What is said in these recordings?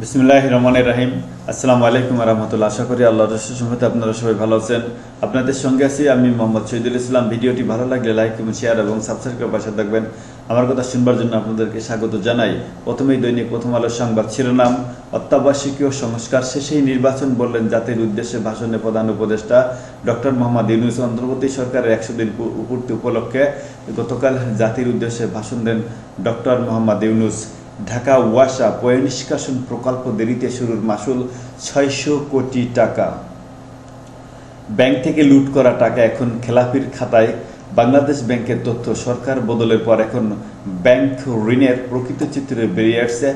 বিসমুল্লাহ রহমানের রাহিম। আসসালামু আলাইকুম রহমতুল্লাহ। আশা করি আল্লাহ রসুলতে আপনারা সবাই ভালো আছেন। আপনাদের সঙ্গে আছি আমি মোহাম্মদ শহীদুল ইসলাম। ভিডিওটি ভালো লাগলে লাইক এবং শেয়ার এবং সাবস্ক্রাইব করে পাশে থাকবেন। আমার কথা শুনবার জন্য আপনাদেরকে স্বাগত জানাই। প্রথমেই দৈনিক প্রথম আলোর সংবাদ শিরোনাম। অত্যাবশ্যকীয় সংস্কার শেষেই নির্বাচন বললেন জাতির উদ্দেশ্যে ভাষণে প্রধান উপদেষ্টা ডক্টর মোহাম্মদ ইউনুস। অন্তর্বর্তী সরকারের একশো দিন পূর্তি উপলক্ষে গতকাল জাতির উদ্দেশ্যে ভাষণ দেন ডক্টর মোহাম্মদ ইউনুস। ঢাকা ওয়াসা পয়নিষ্কাশন প্রকল্প দেরিতে শুরুর মাসুল ছয়শো কোটি টাকা। ব্যাংক থেকে লুট করা টাকা এখন খেলাপির খাতায়। বাংলাদেশ ব্যাংকের তথ্য, সরকার বদলের পর এখন ব্যাংক ঋণের প্রকৃত চিত্র বেরিয়ে আসছে।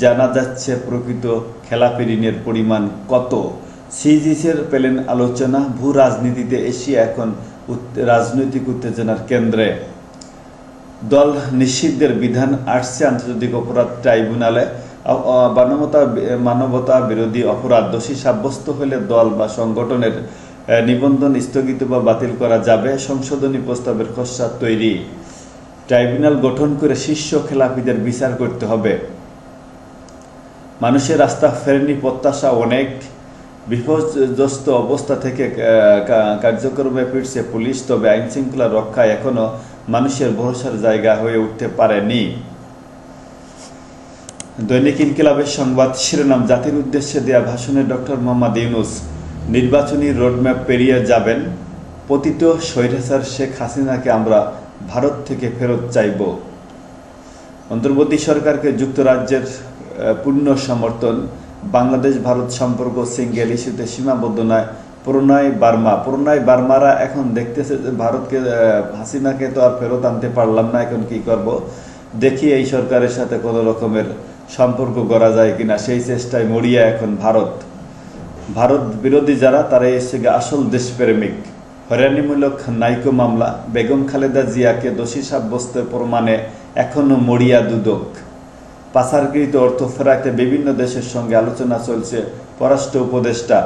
জানা যাচ্ছে প্রকৃত খেলাপি ঋণের পরিমাণ কত? সিজিসের পেলেন আলোচনা ভূ রাজনীতিতে এশিয়া এখন রাজনৈতিক উত্তেজনার কেন্দ্রে। দল নিষিদ্ধের বিধান আসছে আন্তর্জাতিক অপরাধ ট্রাইব্যুনালে। মানবতা মানবতা বিরোধী অপরাধ, দোষী সাব্যস্ত হলে দল বা সংগঠনের নিবন্ধন স্থগিত বা বাতিল করা যাবে। সংশোধনী প্রস্তাবের খসড়া তৈরি। ট্রাইব্যুনাল গঠন করে শীর্ষ খেলাপিদের বিচার করতে হবে। মানুষের রাস্তা ফেরেনি, প্রত্যাশা অনেক। বিপর্যস্ত অবস্থা থেকে কার্যক্রমে ফিরছে পুলিশ, তবে আইন শৃঙ্খলা রক্ষায় এখনও মানুষের ভরসার জায়গা হয়ে উঠতে পারেনি। দৈনিক ইনকিলাবের সংবাদ শিরোনাম, জাতির উদ্দেশ্যে দেয়া ভাষণে ডক্টর মোহাম্মদ ইউনুস, নির্বাচনী রোডম্যাপ পেরিয়ে যাবেন। পতিত স্বৈরাচার শেখ হাসিনাকে আমরা ভারত থেকে ফেরত চাইব। অন্তর্বর্তী সরকারকে যুক্তরাজ্যের পূর্ণ সমর্থন বাংলাদেশ ভারত সম্পর্ক সিঙ্গেল ইস্যুতে সীমাবদ্ধ নয়। প্রণয় বার্মা। প্রণয় বার্মারা এখন দেখতেছে যে ভারতকে হাসিনাকে তো আর ফেরত আনতে পারলাম না, এখন কি করব? দেখি এই সরকারের সাথে কোনো রকমের সম্পর্ক করা যায় কিনা, সেই চেষ্টায় মরিয়া এখন ভারত। ভারত বিরোধী যারা, তারা এসে আসল দেশপ্রেমিক। হয়রানিমূলক নাইকো মামলা। বেগম খালেদা জিয়াকে দোষী সাব্যস্তের প্রমাণে এখনও মরিয়া দুদক। পাচারকৃত অর্থ ফেরাতে বিভিন্ন দেশের সঙ্গে আলোচনা চলছে। পররাষ্ট্র উপদেষ্টা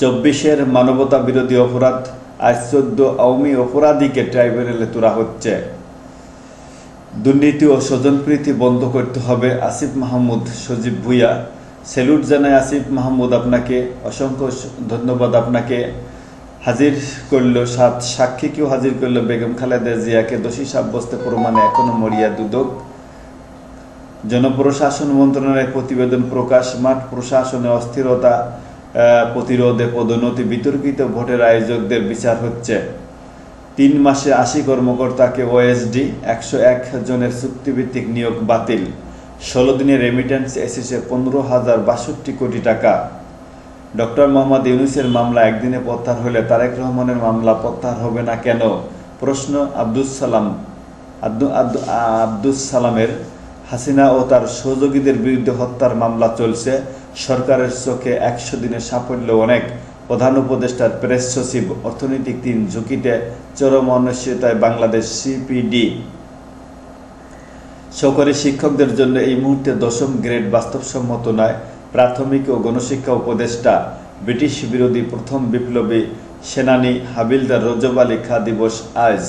চব্বিশের মানবতা বিরোধী অপরাধ আজ চোদ্দ আওয়ামী অপরাধীকে ট্রাইব্যুনালে তোলা হচ্ছে। দুর্নীতি ও স্বজনপ্রীতি বন্ধ করতে হবে আসিফ মাহমুদ সজীব ভুইয়া। সেলুট জানায় আসিফ মাহমুদ আপনাকে, অসংখ্য ধন্যবাদ আপনাকে। হাজির করল সাত সাক্ষীকেও হাজির করল বেগম খালেদা জিয়াকে। দোষী সাব্যস্ত প্রমাণে এখনও মরিয়া দুদক। জনপ্রশাসন মন্ত্রণালয়ের প্রতিবেদন প্রকাশ, মাঠ প্রশাসনে অস্থিরতা। প্রতিরোধে পদোন্নতি বিতর্কিত ভোটের আয়োজকদের বিচার হচ্ছে। তিন মাসে আশি কর্মকর্তাকে ওএসডি, একশো এক জনের চুক্তিভিত্তিক নিয়োগ বাতিল। ষোলো দিনের রেমিটেন্স এসেছে পনেরো হাজার বাষট্টি কোটি টাকা। ডক্টর মোহাম্মদ ইউনুসের মামলা একদিনে প্রত্যাহার হলে তারেক রহমানের মামলা প্রত্যাহার হবে না কেন? প্রশ্ন আব্দুস সালাম, আব্দু, আব্দু- আব্দুস সালামের। হাসিনা ও তার সহযোগীদের বিরুদ্ধে হত্যার মামলা চলছে। সরকারের চোখে একশো দিনের সাফল্য অনেক। প্রধান উপদেষ্টার প্রেস সচিব, অর্থনৈতিক তিন ঝুঁকিতে চরম অনিশ্চয়তায় বাংলাদেশ সিপিডি সরকারি শিক্ষকদের জন্য এই মুহূর্তে দশম গ্রেড বাস্তবসম্মত নয়। প্রাথমিক ও গণশিক্ষা উপদেষ্টা, ব্রিটিশ বিরোধী প্রথম বিপ্লবী সেনানী হাবিলদার রজব আলী খা দিবস আজ।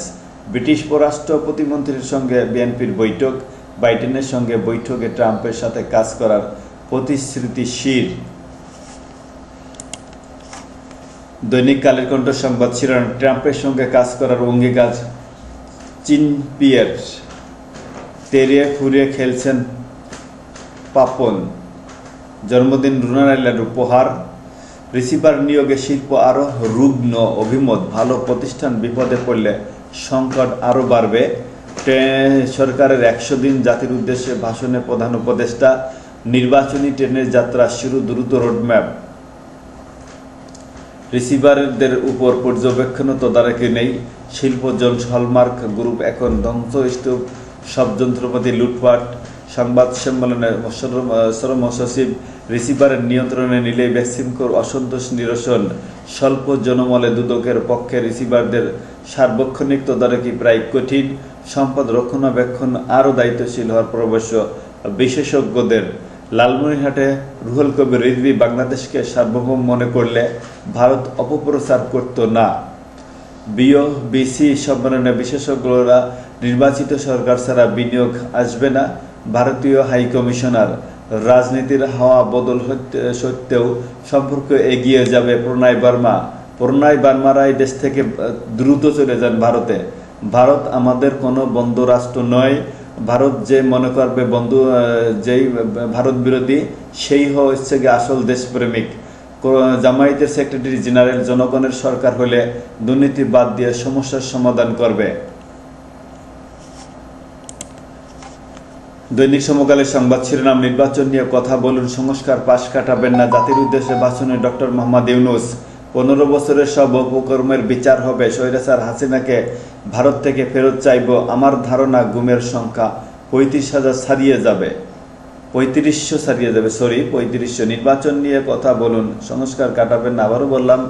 ব্রিটিশ পররাষ্ট্র প্রতিমন্ত্রীর সঙ্গে বিএনপির বৈঠক, বাইডেনের সঙ্গে বৈঠকে ট্রাম্পের সাথে কাজ করার প্রতিশ্রুতিশীল। দৈনিক কালের কণ্ঠ সংবাদ শিরোনাম, ট্রাম্পের সঙ্গে কাজ করার অঙ্গীকার চীন পিয়ের তেরিয়ে ফুরিয়ে খেলছেন পাপন। জন্মদিন রুনারাইলার উপহার। রিসিভার নিয়োগে শিল্প আরও রুগ্ন, অভিমত, ভালো প্রতিষ্ঠান বিপদে পড়লে সংকট আরও বাড়বে। সরকারের একশো দিন জাতির উদ্দেশ্যে ভাষণে প্রধান উপদেষ্টা নির্বাচনী ট্রেনের যাত্রা শুরু দ্রুত রোডম্যাপ রিসিভারদের উপর পর্যবেক্ষণ তদারকি নেই। শিল্প শিল্পজন হলমার্ক গ্রুপ এখন ধ্বংসস্তূপ। সব যন্ত্রপাতি লুটপাট। সংবাদ সম্মেলনে শ্রম সচিব রিসিভারের নিয়ন্ত্রণে নিলে ভ্যাকসিনকোর অসন্তোষ নিরসন। স্বল্প জনমলে দুদকের পক্ষে রিসিভারদের সার্বক্ষণিক তদারকি প্রায় কঠিন। সম্পদ রক্ষণাবেক্ষণ আরও দায়িত্বশীল হওয়ার প্রবেশ বিশেষজ্ঞদের। লালমনিরহাটে রুহুল কবির রিজভি বাংলাদেশকে সার্বভৌম মনে করলে ভারত অপপ্রচার করত না। বিও বিসি সম্মেলনে বিশেষজ্ঞরা নির্বাচিত সরকার ছাড়া বিনিয়োগ আসবে না। ভারতীয় হাই কমিশনার রাজনীতির হাওয়া বদল সত্ত্বেও সম্পর্ক এগিয়ে যাবে প্রণয় বার্মা। প্রণয় বার্মারাই দেশ থেকে দ্রুত চলে যান ভারতে। ভারত আমাদের কোনো বন্ধ রাষ্ট্র নয়। ভারত যে মনে করবে, বন্ধু যেই ভারত বিরোধী, সেই হচ্ছে গিয়ে আসল দেশপ্রেমিক। জামায়াতের সেক্রেটারি জেনারেল জনগণের সরকার হলে দুর্নীতি বাদ দিয়ে সমস্যার সমাধান করবে। দৈনিক সমকালের সংবাদ শিরোনাম, নির্বাচন নিয়ে কথা বলুন। সংস্কার পাশ কাটাবেন না। জাতির উদ্দেশ্যে ভাষণে ডক্টর মোহাম্মদ ইউনুস। পনেরো বছরের সব উপকর্মের বিচার হবে। স্বৈরাচার হাসিনাকে ভারত থেকে ফেরত চাইব। আমার ধারণা গুমের সংখ্যা পঁয়ত্রিশ হাজার ছাড়িয়ে যাবে। পঁয়ত্রিশশো ছাড়িয়ে যাবে সরি পঁয়ত্রিশশো। নির্বাচন নিয়ে কথা বলুন। সংস্কার কাটাবেন না, আবারও বললাম,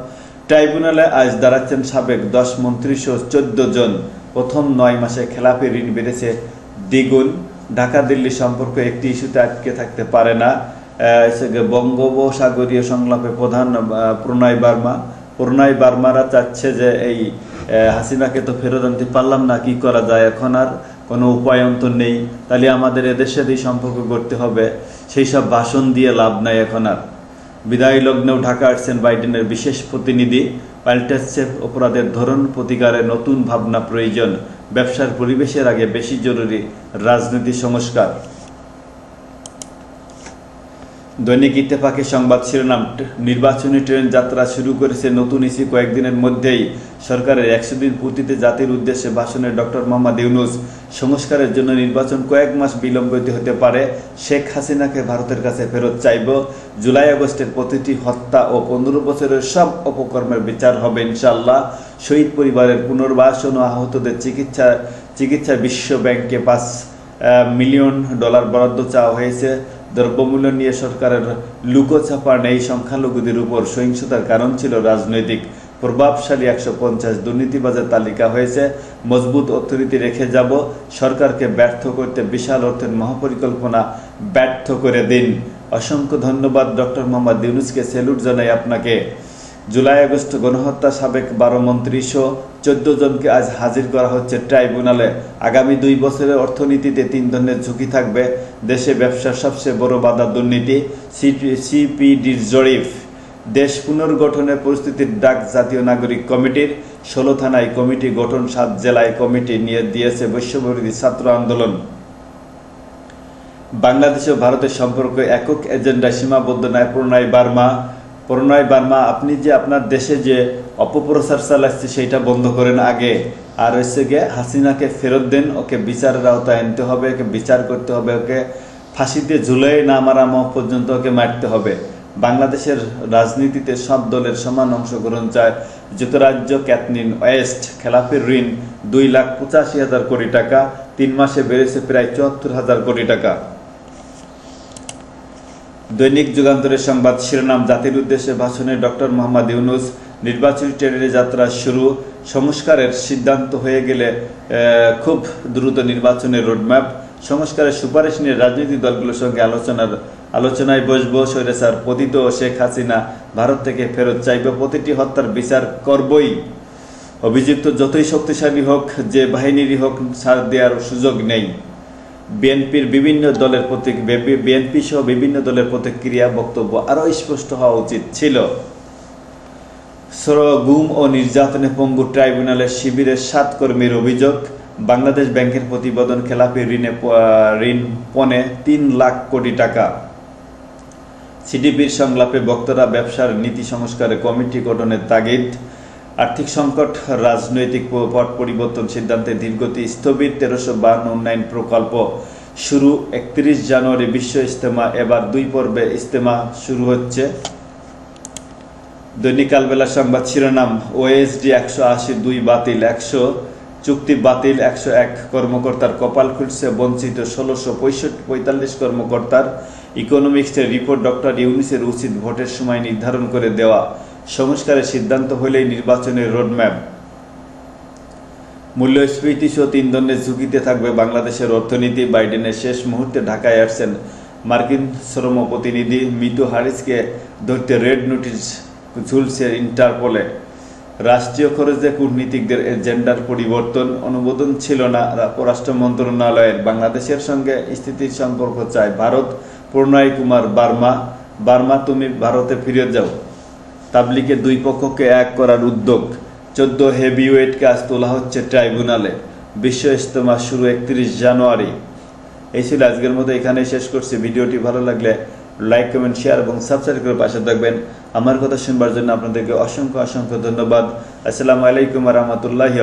ট্রাইব্যুনালে আজ দাঁড়াচ্ছেন সাবেক দশ মন্ত্রী সহ চোদ্দ জন। প্রথম নয় মাসে খেলাপি ঋণ বেড়েছে দ্বিগুণ। ঢাকা দিল্লি সম্পর্ক একটি ইস্যুতে আটকে থাকতে পারে না। বঙ্গোপসাগরীয় সংলাপে প্রধান প্রণয় বার্মা। প্রণয় বার্মারা চাচ্ছে যে এই হাসিনাকে তো ফেরত আনতে পারলাম না, কি করা যায় এখন আর? কোনো উপায় অন্তর নেই। তাহলে আমাদের এদের সাথেই সম্পর্ক করতে হবে। সেই সব ভাষণ দিয়ে লাভ নাই এখন আর। বিদায় লগ্নেও ঢাকা আসছেন বাইডেনের বিশেষ প্রতিনিধি। পাল্টাচ্ছে অপরাধের ধরন, প্রতিকারে নতুন ভাবনা প্রয়োজন। ব্যবসার পরিবেশের আগে বেশি জরুরি রাজনীতি সংস্কার। দৈনিক ইত্তেফাকের সংবাদ শিরোনাম, নির্বাচনী ট্রেন যাত্রা শুরু করেছে নতুন ইসি কয়েকদিনের মধ্যেই। সরকারের একশো দিন পূর্তিতে জাতির উদ্দেশ্যে ভাষণে ডক্টর মোহাম্মদ ইউনুস। সংস্কারের জন্য নির্বাচন কয়েক মাস বিলম্বিত হতে পারে। শেখ হাসিনাকে ভারতের কাছে ফেরত চাইব। জুলাই আগস্টের প্রতিটি হত্যা ও পনেরো বছরের সব অপকর্মের বিচার হবে ইনশাল্লাহ শহীদ পরিবারের পুনর্বাসন ও আহতদের চিকিৎসা চিকিৎসা বিশ্ব ব্যাংকে পাঁচ মিলিয়ন ডলার বরাদ্দ চাওয়া হয়েছে। দ্রব্যমূল্য নিয়ে সরকারের লুকোছাপা নেই সংখ্যালঘুদের উপর। সহিংসতার কারণ ছিল রাজনৈতিক প্রভাবশালী একশো পঞ্চাশ দুর্নীতিবাজের তালিকা হয়েছে। মজবুত অর্থনীতি রেখে যাব। সরকারকে ব্যর্থ করতে বিশাল অর্থের মহাপরিকল্পনা ব্যর্থ করে দিন। অসংখ্য ধন্যবাদ, ডক্টর মোহাম্মদ ইউনুসকে। স্যালুট জানাই আপনাকে। জুলাই আগস্ট গণহত্যা সাবেক বারো মন্ত্রী সহ চোদ্দ জনকে আজ হাজির করা হচ্ছে ট্রাইব্যুনালে। আগামী দুই বছরের অর্থনীতিতে তিন ধরনের ঝুঁকি থাকবে। দেশে ব্যবসার সবচেয়ে বড় বাধা দুর্নীতি সিপিডির জরিপ। দেশ পুনর্গঠনের পরিস্থিতির ডাক জাতীয় নাগরিক কমিটির, ষোলো থানায় কমিটি গঠন, সাত জেলায় কমিটি নিয়ে দিয়েছে বৈশ্যবিরোধী ছাত্র আন্দোলন। বাংলাদেশ ও ভারতের সম্পর্ক একক এজেন্ডায় সীমাবদ্ধ নয় প্রণয় বার্মা। প্রণয় বার্মা আপনি যে আপনার দেশে যে অপপ্রচার চালাচ্ছে, সেইটা বন্ধ করেন আগে। আর হচ্ছে গিয়ে হাসিনাকে ফেরত দেন, ওকে বিচারের আওতায় আনতে হবে, ওকে বিচার করতে হবে, ওকে ফাঁসিতে ঝুলাই না মারা মহ পর্যন্ত ওকে মারতে হবে। বাংলাদেশের রাজনীতিতে সব দলের সমান অংশগ্রহণ চায় যুক্তরাজ্য ক্যাথনিন ওয়েস্ট, খেলাফের ঋণ দুই লাখ পঁচাশি হাজার কোটি টাকা, তিন মাসে বেড়েছে প্রায় চুয়াত্তর হাজার কোটি টাকা। দৈনিক যুগান্তরের সংবাদ শিরোনাম, জাতির উদ্দেশ্যে ভাষণে ডক্টর মোহাম্মদ ইউনুস, নির্বাচনী ট্রেনের যাত্রা শুরু, সংস্কারের সিদ্ধান্ত হয়ে গেলে খুব দ্রুত নির্বাচনের রোডম্যাপ, সংস্কারের সুপারিশ নিয়ে রাজনৈতিক দলগুলোর সঙ্গে আলোচনার, আলোচনায় বসবো, স্বৈরাচার পতিত শেখ হাসিনা ভারত থেকে ফেরত চাইবে, প্রতিটি হত্যার বিচার করবই। অভিযুক্ত যতই শক্তিশালী হোক, যে বাহিনীরই হোক, ছাড় দেওয়ার সুযোগ নেই। বিএনপির বিভিন্ন দলের প্রতি বিএনপি সহ বিভিন্ন দলের প্রতিক্রিয়া বক্তব্য আরও স্পষ্ট হওয়া উচিত ছিল। গুম ও নির্যাতনে পঙ্গু ট্রাইব্যুনালের শিবিরের সাত কর্মীর অভিযোগ, বাংলাদেশ ব্যাংকের প্রতিবেদন খেলাপি ঋণে ঋণ পণে তিন লাখ কোটি টাকা। সিডিপির সংলাপে বক্তারা ব্যবসার নীতি সংস্কারে কমিটি গঠনের তাগিদ আর্থিক সংকট, রাজনৈতিক পট পরিবর্তন সিদ্ধান্তে ধীরগতি স্থবির তেরোশো বান্ন উন্নয়ন প্রকল্প শুরু। একত্রিশ জানুয়ারি বিশ্ব ইজতেমা, এবার দুই পর্বে ইজতেমা শুরু হচ্ছে। দৈনিক কালবেলা সংবাদ শিরোনাম ওএসডি একশো আশি দুই বাতিল, একশো চুক্তি বাতিল, একশো এক কর্মকর্তার কপাল খুলছে বঞ্চিত, ষোলোশো পঁয়ষট্টি পঁয়তাল্লিশ কর্মকর্তার ইকোনমিক্সের রিপোর্ট ডক্টর ইউনিসের উচিত ভোটের সময় নির্ধারণ করে দেওয়া। সংস্কারের সিদ্ধান্ত হলেই নির্বাচনের রোডম্যাপ। মূল্যস্ফীতি সহ তিন ধরনের ঝুঁকিতে থাকবে বাংলাদেশের অর্থনীতি। বাইডেনের শেষ মুহূর্তে ঢাকায় আসছেন মার্কিন শ্রম প্রতিনিধি মিতু হারিসকে ধরতে রেড নোটিশ ঝুলছে ইন্টারপোলে। রাষ্ট্রীয় খরচে কূটনীতিকদের এজেন্ডার পরিবর্তন অনুমোদন ছিল না। পররাষ্ট্র মন্ত্রণালয়ের বাংলাদেশের সঙ্গে স্থিতির সম্পর্ক চায় ভারত। প্রণয় কুমার বার্মা বার্মা তুমি ভারতে ফিরে যাও। তাবলিকে দুই পক্ষকে এক করার উদ্যোগ। চোদ্দ হেভিওয়েট কাজ তোলা হচ্ছে ট্রাইব্যুনালে। বিশ্ব ইজতেমা শুরু একত্রিশ জানুয়ারি। এই ছিল আজকের মতো এখানে শেষ করছি। ভিডিওটি ভালো লাগলে লাইক, কমেন্ট, শেয়ার এবং সাবস্ক্রাইব করে পাশে থাকবেন। আমার কথা শুনবার জন্য আপনাদেরকে অসংখ্য অসংখ্য ধন্যবাদ। আসসালামু আলাইকুম রহমতুল্লাহ